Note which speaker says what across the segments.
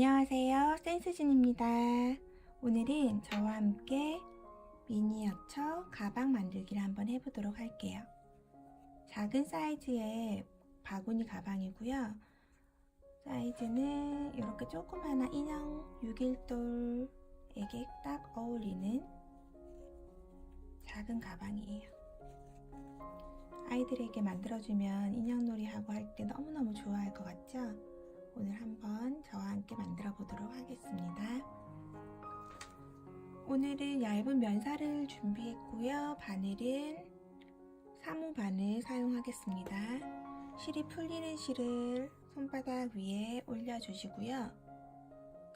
Speaker 1: 안녕하세요. 센스진입니다. 오늘은 저와 함께 미니어처 가방 만들기를 한번 해보도록 할게요. 작은 사이즈의 바구니 가방이고요. 사이즈는 이렇게 조그마한 인형 6일돌에게 딱 어울리는 작은 가방이에요. 아이들에게 만들어주면 인형놀이 하고 할 때 너무너무 좋아할 것 같죠? 오늘 한번 저와 함께 만들어 보도록 하겠습니다. 오늘은 얇은 면사를 준비했고요. 바늘은 3호 바늘 사용하겠습니다. 실이 풀리는 실을 손바닥 위에 올려주시고요.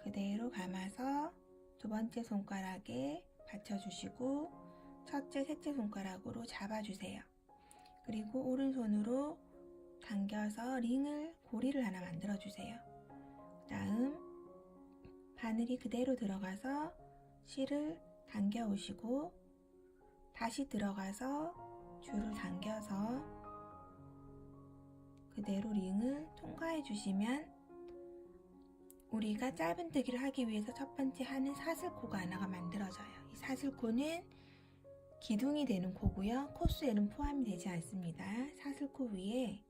Speaker 1: 그대로 감아서 두 번째 손가락에 받쳐주시고 첫째, 셋째 손가락으로 잡아주세요. 그리고 오른손으로 당겨서 링을 고리를 하나 만들어 주세요. 다음 바늘이 그대로 들어가서 실을 당겨 오시고 다시 들어가서 줄을 당겨서 그대로 링을 통과해 주시면 우리가 짧은뜨기를 하기 위해서 첫 번째 하는 사슬코가 하나가 만들어져요. 이 사슬코는 기둥이 되는 코고요. 코스에는 포함이 되지 않습니다. 사슬코 위에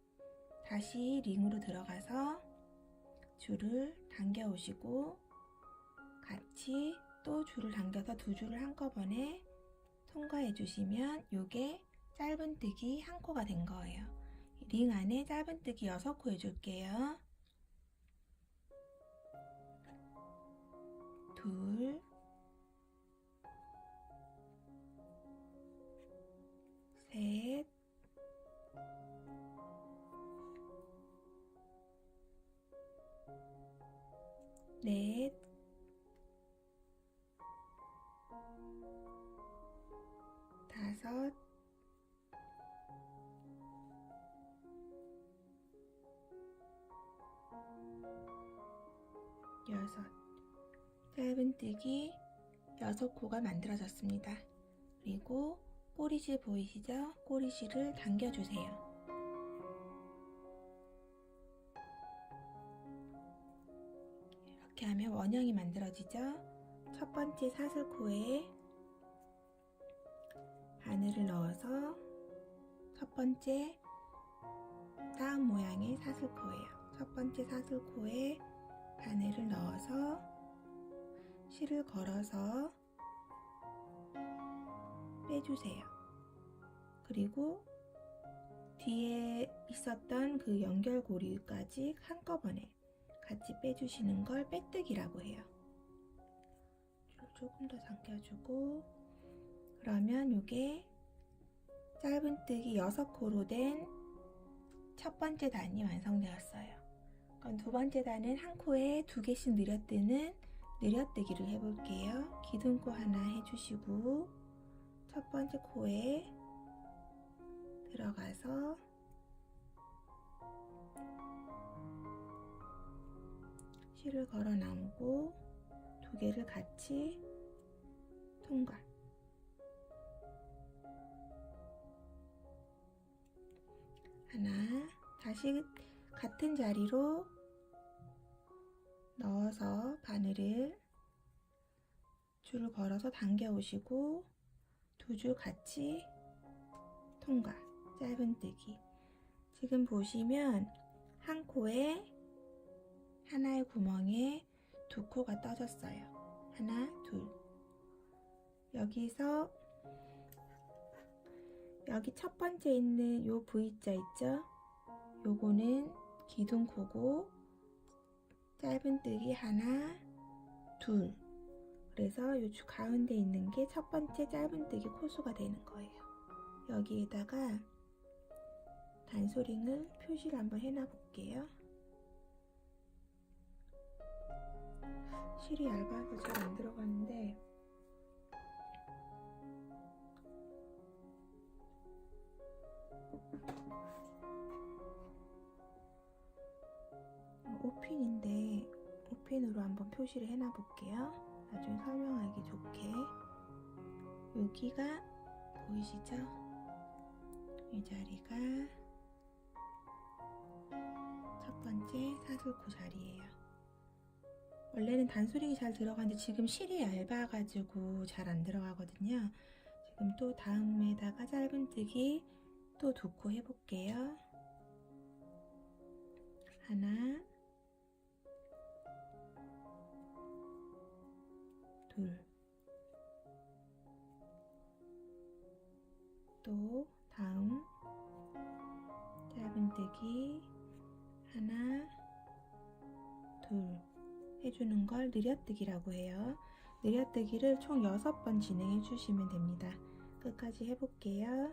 Speaker 1: 다시 링으로 들어가서 줄을 당겨 오시고 같이 또 줄을 당겨서 두 줄을 한꺼번에 통과해 주시면 이게 짧은뜨기 한 코가 된 거예요. 링 안에 짧은뜨기 6코 해줄게요. 둘, 셋, 넷, 다섯, 여섯. 짧은뜨기 여섯 코가 만들어졌습니다. 그리고 꼬리실 보이시죠? 꼬리실을 당겨주세요. 이렇게 하면 원형이 만들어지죠? 첫 번째 사슬코에 바늘을 넣어서 첫 번째 다음 모양의 사슬코예요. 첫 번째 사슬코에 바늘을 넣어서 실을 걸어서 빼주세요. 그리고 뒤에 있었던 그 연결고리까지 한꺼번에 같이 빼주시는 걸 빼뜨기라고 해요. 조금 더 당겨주고 그러면 이게 짧은뜨기 6코로 된 첫 번째 단이 완성되었어요. 그럼 두 번째 단은 한 코에 두 개씩 늘어뜨는 늘어뜨기를 해볼게요. 기둥코 하나 해주시고 첫 번째 코에 들어가서 실을 걸어 나오고 두 개를 같이 통과. 하나, 다시 같은 자리로 넣어서 바늘을 줄을 걸어서 당겨 오시고 두 줄 같이 통과 짧은뜨기 지금 보시면 한 코에 하나의 구멍에 두 코가 떠졌어요 하나 둘 여기서 여기 첫 번째 있는 요 V자 있죠 요거는 기둥코고 짧은뜨기 하나 둘 그래서 요 가운데 있는 게 첫 번째 짧은뜨기 코수가 되는 거예요. 여기에다가 단소링을 표시를 한번 해놔 볼게요. 실이 얇아서 잘 안 들어가는데 오핀인데 오핀으로 한번 표시를 해놔 볼게요. 나중에 설명하기 좋게 여기가 보이시죠? 이 자리가 첫 번째 사슬코 자리예요. 원래는 단수링이 잘 들어가는데 지금 실이 얇아가지고 잘 안 들어가거든요. 지금 또 다음에다가 짧은뜨기 또 두 코 해볼게요. 하나, 둘, 또 다음 짧은뜨기 하나, 둘 해주는 걸 느려뜨기라고 해요. 느려뜨기를 총 6번 진행해 주시면 됩니다. 끝까지 해볼게요.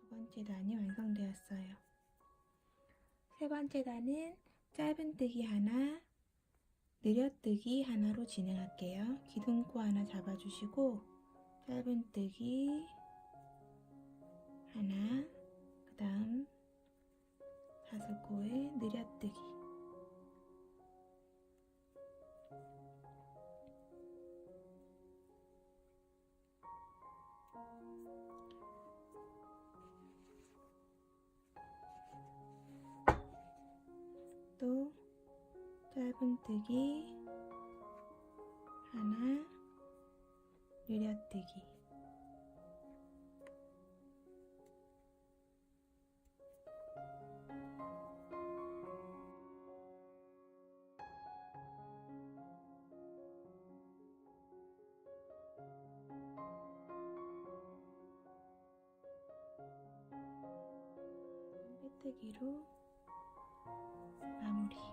Speaker 1: 두 번째 단이 완성되었어요. 세 번째 단은 짧은뜨기 하나, 느려뜨기 하나로 진행할게요. 기둥코 하나 잡아주시고 짧은뜨기 하나, 그 다음 사슬코에 느려뜨기 짧은뜨기 하나 느려뜨기. 빼뜨기로 마무리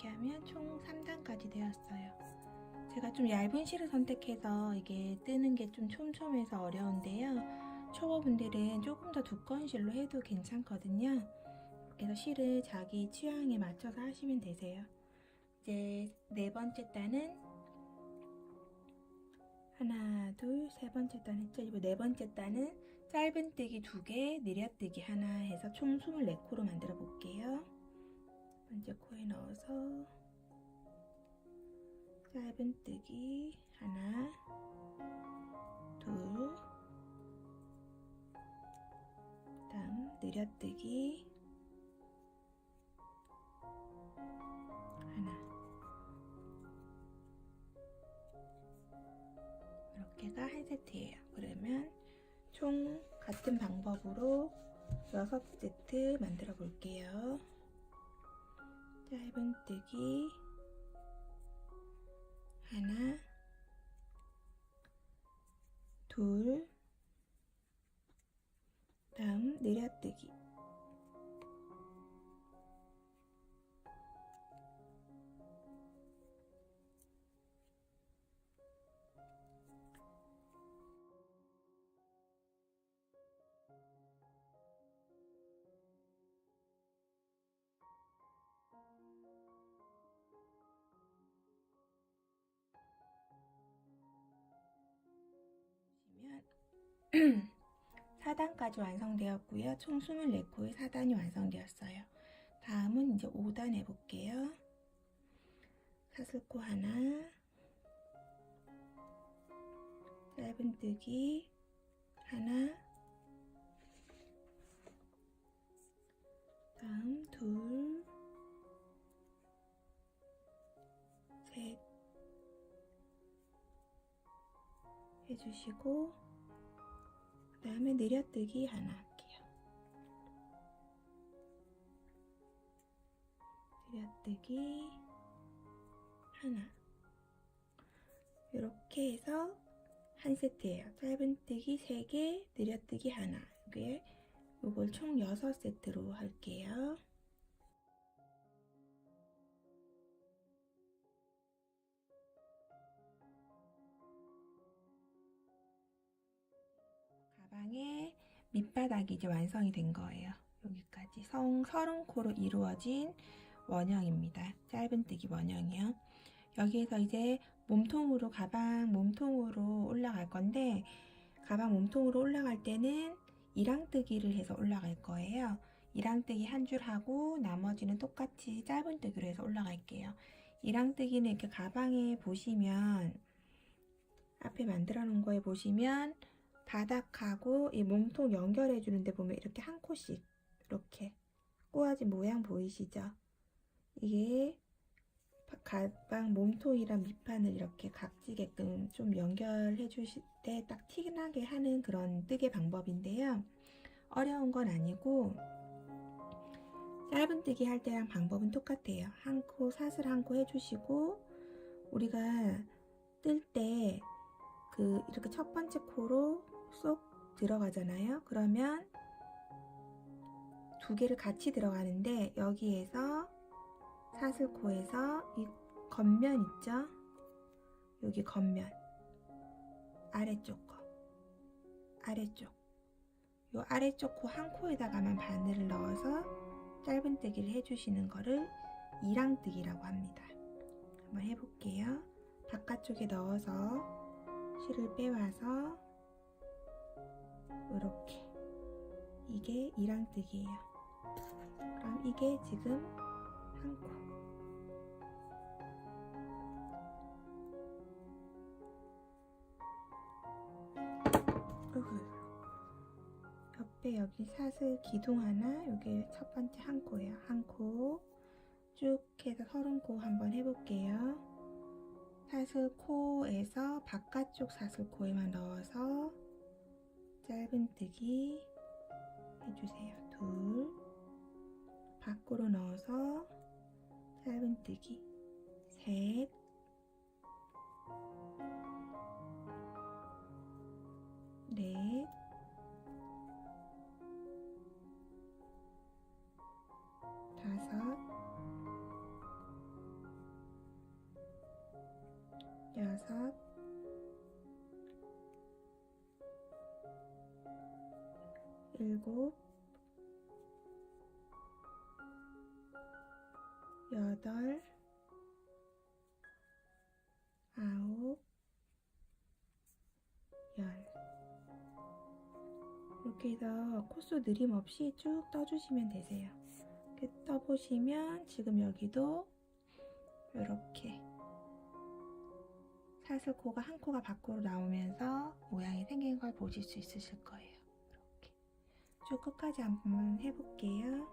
Speaker 1: 이렇게 하면 총 3단까지 되었어요. 제가 좀 얇은 실을 선택해서 이게 뜨는 게 좀 촘촘해서 어려운데요. 초보분들은 조금 더 두꺼운 실로 해도 괜찮거든요. 그래서 실을 자기 취향에 맞춰서 하시면 되세요. 이제 네 번째 단은 하나, 둘, 세 번째 단 했죠. 이거 네 번째 단은 짧은뜨기 두 개, 느려뜨기 하나 해서 총 24코로 만들어 볼게요. 먼저 코에 넣어서 짧은 뜨기 하나, 둘, 다음 느려뜨기 하나. 이렇게가 한 세트예요. 그러면 총 같은 방법으로 6세트 만들어 볼게요. 짧은뜨기. 하나. 둘. 다음 느려뜨기 4단까지 완성되었고요. 총 24코의 4단이 완성되었어요. 다음은 이제 5단 해볼게요. 사슬코 하나, 짧은뜨기 하나, 다음 둘, 셋 해주시고 그 다음에 느려뜨기 하나 할게요. 느려뜨기 하나 이렇게 해서 한 세트예요. 짧은뜨기 3개, 느려뜨기 하나 이게 이걸 총 6세트로 할게요. 가방의 밑바닥이 이제 완성이 된 거예요. 여기까지 성 30코로 이루어진 원형입니다. 짧은뜨기 원형이요. 여기에서 이제 몸통으로 가방 몸통으로 올라갈 건데 가방 몸통으로 올라갈 때는 이랑뜨기를 해서 올라갈 거예요. 이랑뜨기 한 줄 하고 나머지는 똑같이 짧은뜨기로 해서 올라갈게요. 이랑뜨기는 이렇게 가방에 보시면 앞에 만들어 놓은 거에 보시면 바닥하고 이 몸통 연결해 주는데 보면 이렇게 한 코씩 이렇게 꼬아지 모양 보이시죠? 이게 가방 몸통이랑 밑판을 이렇게 각지게끔 좀 연결해 주실 때 딱 티나게 하는 그런 뜨개 방법인데요. 어려운 건 아니고 짧은 뜨기 할 때랑 방법은 똑같아요. 한 코 사슬 한 코 해주시고 우리가 뜰 때 그 이렇게 첫 번째 코로 쏙 들어가잖아요. 그러면 두 개를 같이 들어가는데 여기에서 사슬코에서 이 겉면 있죠? 여기 겉면 아래쪽 거 아래쪽 요 아래쪽 코 한 코에다가만 바늘을 넣어서 짧은 뜨기를 해주시는 거를 이랑뜨기라고 합니다. 한번 해볼게요. 바깥쪽에 넣어서 실을 빼와서 이렇게 이게 이랑뜨기예요. 그럼 이게 지금 한 코. 으흐. 옆에 여기 사슬 기둥 하나, 여기 첫 번째 한 코예요. 한 코. 쭉 해서 서른 코 한번 해볼게요. 사슬 코에서 바깥쪽 사슬 코에만 넣어서 짧은뜨기 해주세요. 둘. 밖으로 넣어서 짧은뜨기. 셋. 일곱, 여덟, 아홉, 열. 이렇게 해서 코스 느림 없이 쭉 떠주시면 되세요. 이렇게 떠보시면 지금 여기도 이렇게 사슬 코가 한 코가 밖으로 나오면서 모양이 생긴 걸 보실 수 있으실 거예요. 쭉 끝까지 한번 해볼게요.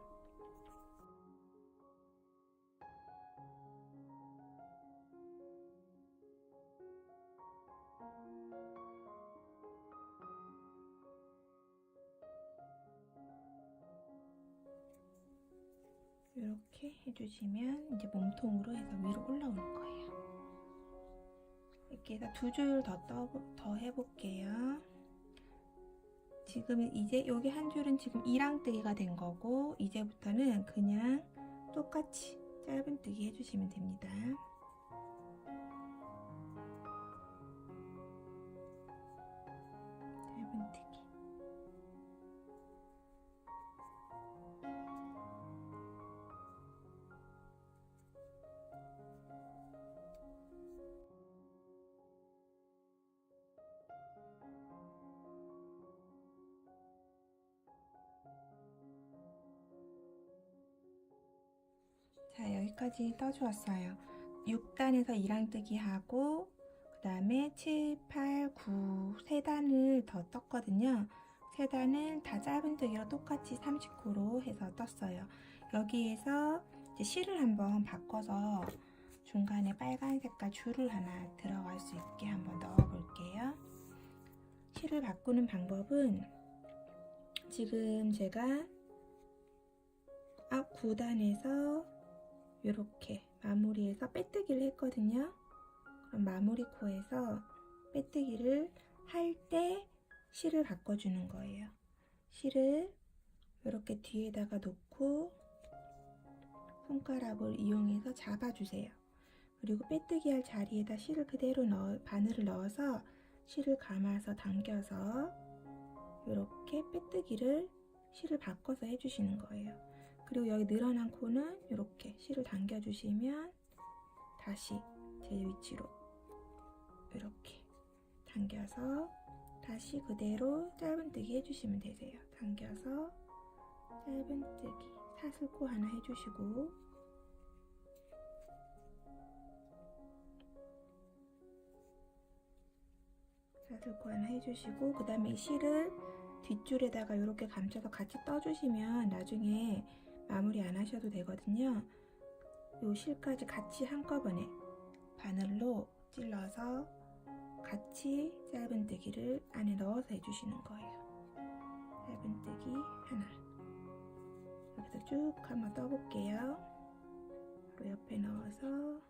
Speaker 1: 이렇게 해주시면 이제 몸통으로 해서 위로 올라오는 거예요. 이렇게 해서 두 줄더더 해볼게요. 지금 이제 여기 한 줄은 지금 이랑뜨기가 된 거고 이제부터는 그냥 똑같이 짧은뜨기 해주시면 됩니다. 여기까지 떠주었어요. 6단에서 2랑뜨기 하고 그 다음에 7, 8, 9, 3단을 더 떴거든요. 3단을 다 짧은 뜨기로 똑같이 30코로 해서 떴어요. 여기에서 실을 한번 바꿔서 중간에 빨간 색깔 줄을 하나 들어갈 수 있게 한번 넣어 볼게요. 실을 바꾸는 방법은 지금 제가 앞 9단에서 이렇게 마무리해서 빼뜨기를 했거든요. 그럼 마무리 코에서 빼뜨기를 할 때 실을 바꿔주는 거예요. 실을 이렇게 뒤에다가 놓고 손가락을 이용해서 잡아주세요. 그리고 빼뜨기 할 자리에다 실을 그대로 넣어, 바늘을 넣어서 실을 감아서 당겨서 이렇게 빼뜨기를 실을 바꿔서 해주시는 거예요. 그리고 여기 늘어난 코는 이렇게 실을 당겨주시면 다시 제 위치로 이렇게 당겨서 다시 그대로 짧은뜨기 해주시면 되세요. 당겨서 짧은뜨기 사슬코 하나 해주시고 사슬코 하나 해주시고 그 다음에 이 실을 뒷줄에다가 이렇게 감춰서 같이 떠주시면 나중에 마무리 안 하셔도 되거든요. 이 실까지 같이 한꺼번에 바늘로 찔러서 같이 짧은뜨기를 안에 넣어서 해주시는 거예요. 짧은뜨기 하나 여기서 쭉 한번 떠볼게요. 바로 옆에 넣어서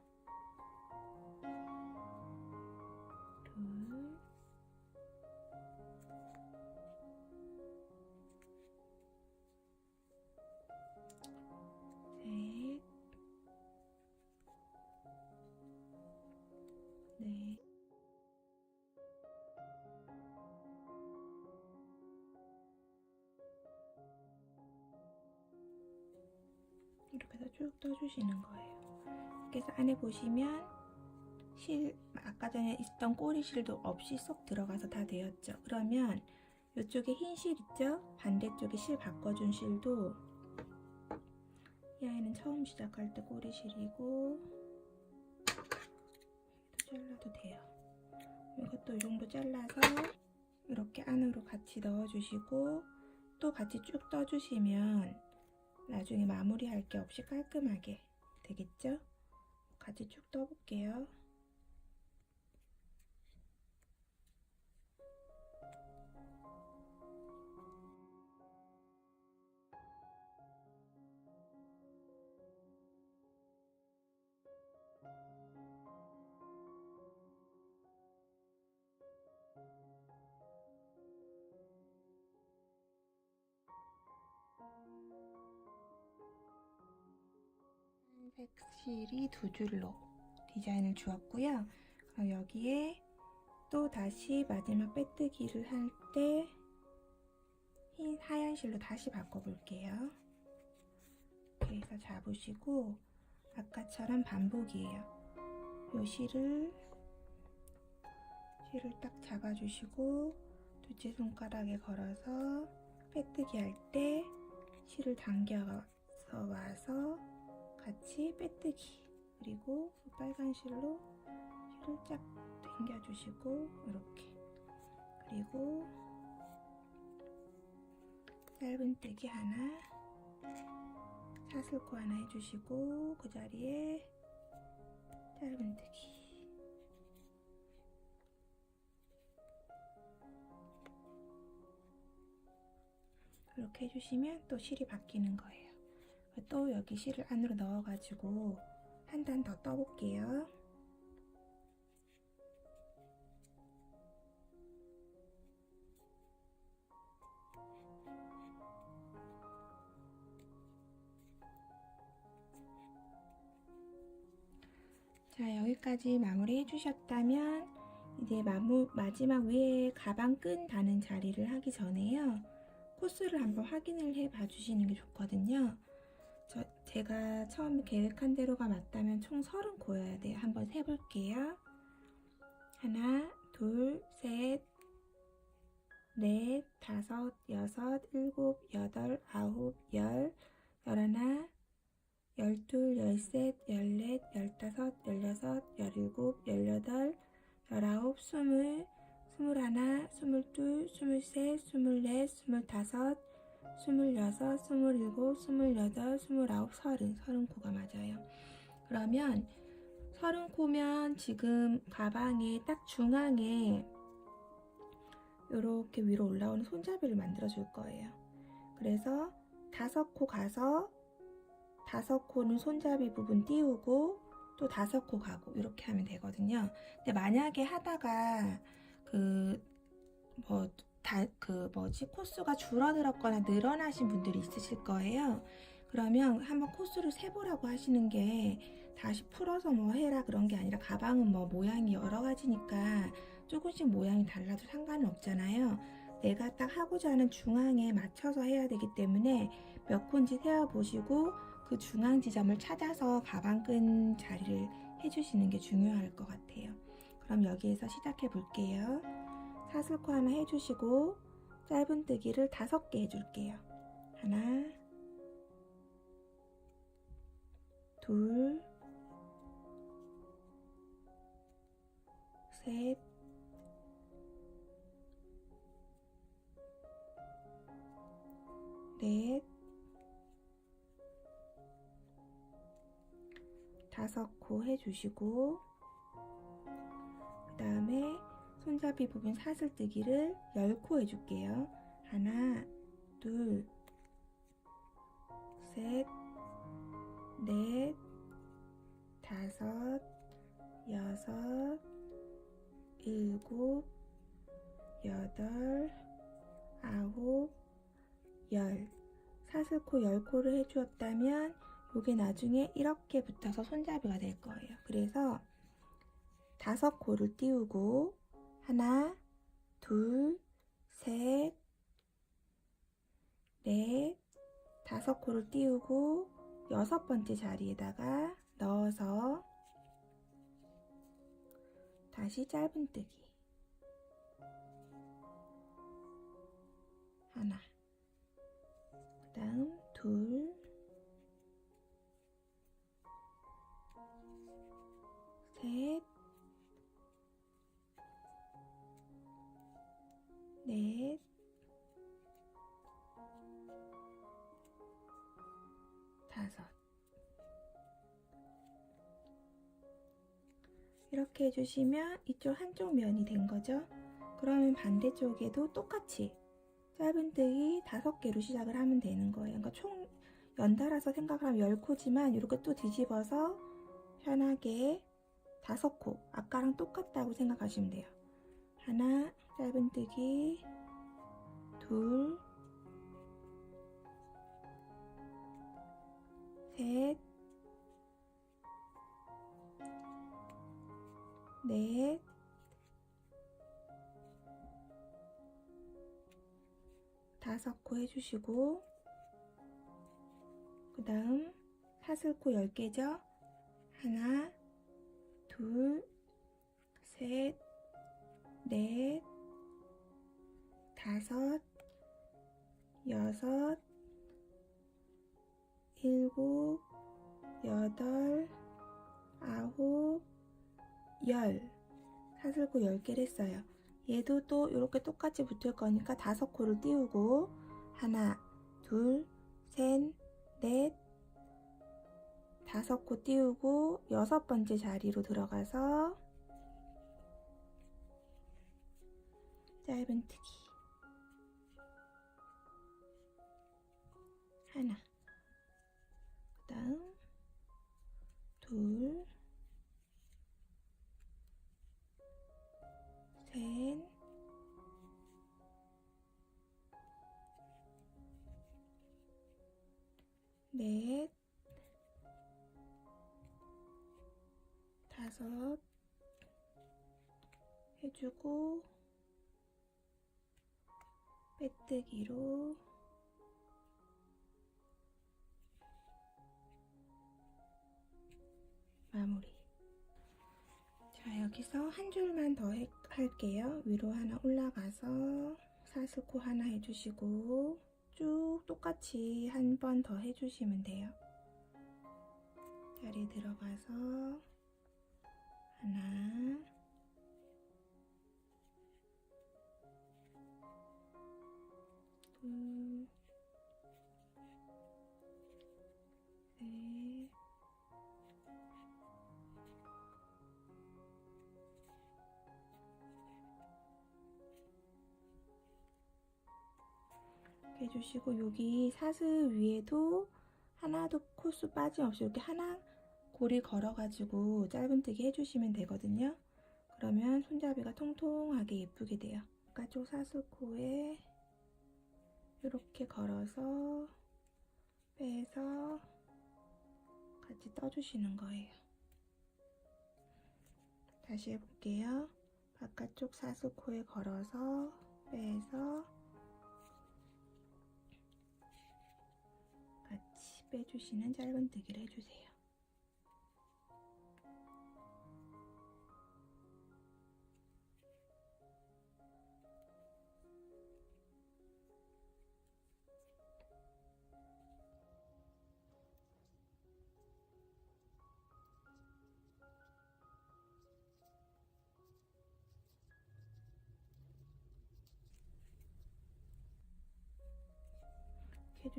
Speaker 1: 떠주시는 거예요. 그래서 안에 보시면 실 아까 전에 있던 꼬리실도 없이 쏙 들어가서 다 되었죠. 그러면 이쪽에 흰 실 있죠? 반대쪽에 실 바꿔준 실도 이 아이는 처음 시작할 때 꼬리실이고 이것도 잘라도 돼요. 이것도 이 정도 잘라서 이렇게 안으로 같이 넣어주시고 또 같이 쭉 떠주시면 나중에 마무리할 게 없이 깔끔하게 되겠죠? 같이 쭉 떠볼게요. 색 실이 두 줄로 디자인을 주었고요. 그럼 여기에 또 다시 마지막 빼뜨기를 할 때 흰 하얀 실로 다시 바꿔볼게요. 해서 잡으시고 아까처럼 반복이에요. 요 실을 실을 딱 잡아주시고 둘째 손가락에 걸어서 빼뜨기 할 때 실을 당겨서 와서 같이 빼뜨기. 그리고 그 빨간 실로 실을 쫙 당겨주시고 이렇게. 그리고 짧은뜨기 하나 사슬코 하나 해주시고 그 자리에 짧은뜨기. 이렇게 해주시면 또 실이 바뀌는 거예요. 또 여기 실을 안으로 넣어가지고 한 단 더 떠볼게요. 자 여기까지 마무리 해주셨다면 이제 마무, 마지막 위에 가방 끈 다는 자리를 하기 전에요. 코스를 한번 확인을 해 봐주시는 게 좋거든요. 저, 제가 처음 계획한 대로가 맞다면 총 30고여야 돼요. 한번 세볼게요. 하나, 둘, 셋, 넷, 다섯, 여섯, 일곱, 여덟, 아홉, 열, 열하나, 열둘, 열셋, 열넷, 열다섯, 열여섯, 열일곱, 열여덟, 열아홉, 스물, 스물하나, 스물둘, 스물셋, 스물넷, 스물다섯, 스물여섯, 스물일곱, 스물여덟, 스물아홉, 서른, 서른 코가 맞아요. 그러면 서른 코면 지금 가방의 딱 중앙에 이렇게 위로 올라오는 손잡이를 만들어 줄 거예요. 그래서 다섯 코 가서 다섯 코는 손잡이 부분 띄우고 또 다섯 코 가고 이렇게 하면 되거든요. 근데 만약에 하다가 그 뭐 다 그 뭐지 코스가 줄어들었거나 늘어나신 분들이 있으실 거예요. 그러면 한번 코스를 세보라고 하시는 게 다시 풀어서 뭐 해라 그런 게 아니라 가방은 뭐 모양이 여러 가지니까 조금씩 모양이 달라도 상관은 없잖아요. 내가 딱 하고자 하는 중앙에 맞춰서 해야 되기 때문에 몇 콘지 세어 보시고 그 중앙 지점을 찾아서 가방 끈 자리를 해주시는 게 중요할 것 같아요. 그럼 여기에서 시작해 볼게요. 사슬코 하나 해주시고 짧은뜨기를 다섯 개 해줄게요. 하나, 둘, 셋, 넷, 다섯 코 해주시고 손잡이 부분 사슬뜨기를 열코 해줄게요. 하나, 둘, 셋, 넷, 다섯, 여섯, 일곱, 여덟, 아홉, 열. 사슬코 열 코를 해주었다면 요게 나중에 이렇게 붙어서 손잡이가 될 거예요. 그래서 다섯 코를 띄우고 하나, 둘, 셋, 넷, 다섯 코를 띄우고 여섯 번째 자리에다가 넣어서 다시 짧은뜨기. 하나. 그 다음 둘. 셋, 이렇게 해주시면 이쪽 한쪽 면이 된 거죠. 그러면 반대쪽에도 똑같이 짧은뜨기 다섯 개로 시작을 하면 되는 거예요. 그러니까 총 연달아서 생각하면 열 코지만 이렇게 또 뒤집어서 편하게 다섯 코 아까랑 똑같다고 생각하시면 돼요. 하나 짧은뜨기 둘 셋, 넷, 다섯 코 해주시고, 그 다음 사슬코 10개죠? 하나, 둘, 셋, 넷, 다섯, 여섯, 일곱, 여덟, 아홉, 열. 사슬코 10개를 했어요. 얘도 또 이렇게 똑같이 붙을 거니까 다섯 코를 띄우고 하나, 둘, 셋, 넷, 다섯 코 띄우고 여섯 번째 자리로 들어가서 짧은뜨기 하나 그 다음 둘, 셋, 넷, 다섯. 해주고 빼뜨기로 마무리. 자, 여기서 한 줄만 더 해- 할게요. 위로 하나 올라가서 사슬코 하나 해주시고 쭉 똑같이 한 번 더 해주시면 돼요. 자리 들어가서 하나 둘 이렇게 해주시고 여기 사슬 위에도 하나도 코수 빠짐없이 이렇게 하나 고리 걸어가지고 짧은뜨기 해주시면 되거든요. 그러면 손잡이가 통통하게 예쁘게 돼요. 바깥쪽 사슬코에 이렇게 걸어서 빼서 같이 떠주시는 거예요. 다시 해볼게요. 바깥쪽 사슬코에 걸어서 빼주시는 짧은뜨기를 해주세요.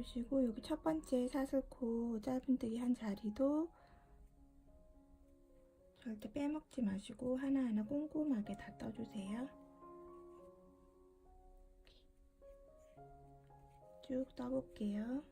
Speaker 1: 주시고 여기 첫 번째 사슬코 짧은뜨기 한 자리도 절대 빼먹지 마시고 하나하나 꼼꼼하게 다 떠주세요. 쭉 떠볼게요.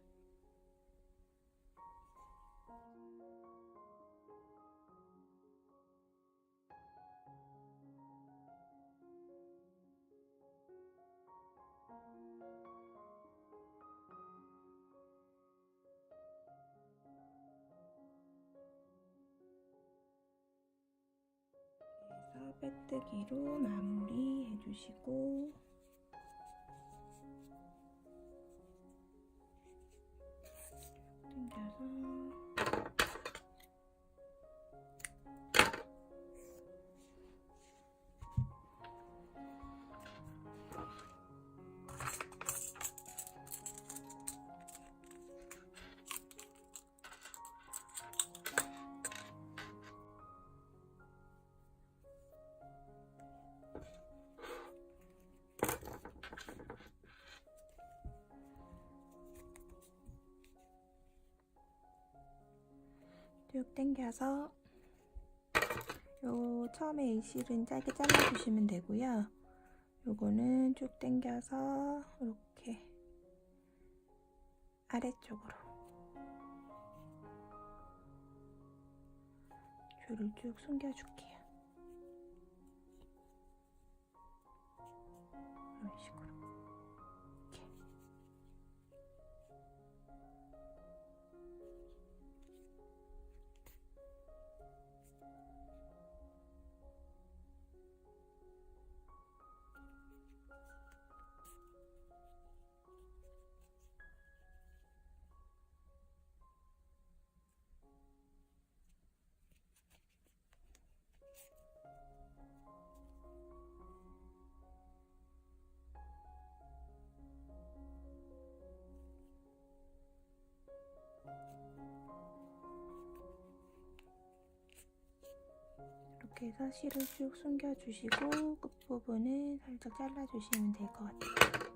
Speaker 1: 빼뜨기로 마무리 해주시고. 당겨서 쭉 당겨서 요 처음에 이 실은 짧게 잘라주시면 되고요. 요거는 쭉 당겨서 이렇게 아래쪽으로 줄을 쭉 숨겨줄게요. 이렇게 해서 실을 쭉 숨겨주시고 끝부분은 살짝 잘라주시면 될 것 같아요.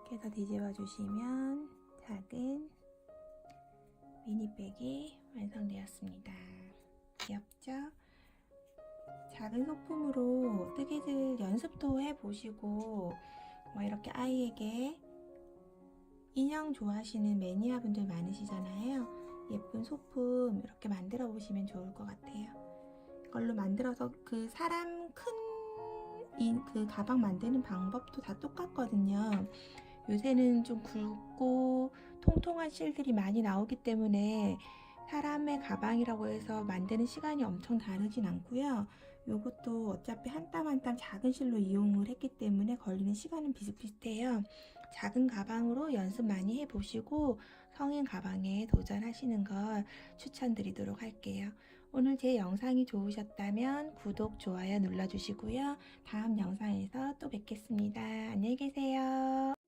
Speaker 1: 이렇게 해서 뒤집어 주시면 작은 미니백이 완성되었습니다. 귀엽죠? 작은 소품으로 뜨개질 연습도 해보시고 뭐 이렇게 아이에게 인형 좋아하시는 매니아분들 많으시잖아요. 예쁜 소품 이렇게 만들어 보시면 좋을 것 같아요. 이걸로 만들어서 그 사람 큰 그 가방 만드는 방법도 다 똑같거든요. 요새는 좀 굵고 통통한 실들이 많이 나오기 때문에 사람의 가방이라고 해서 만드는 시간이 엄청 다르진 않고요. 요것도 어차피 한 땀 한 땀 작은 실로 이용을 했기 때문에 걸리는 시간은 비슷비슷해요. 작은 가방으로 연습 많이 해보시고 성인 가방에 도전하시는 걸 추천드리도록 할게요. 오늘 제 영상이 좋으셨다면 구독, 좋아요 눌러주시고요. 다음 영상에서 또 뵙겠습니다. 안녕히 계세요.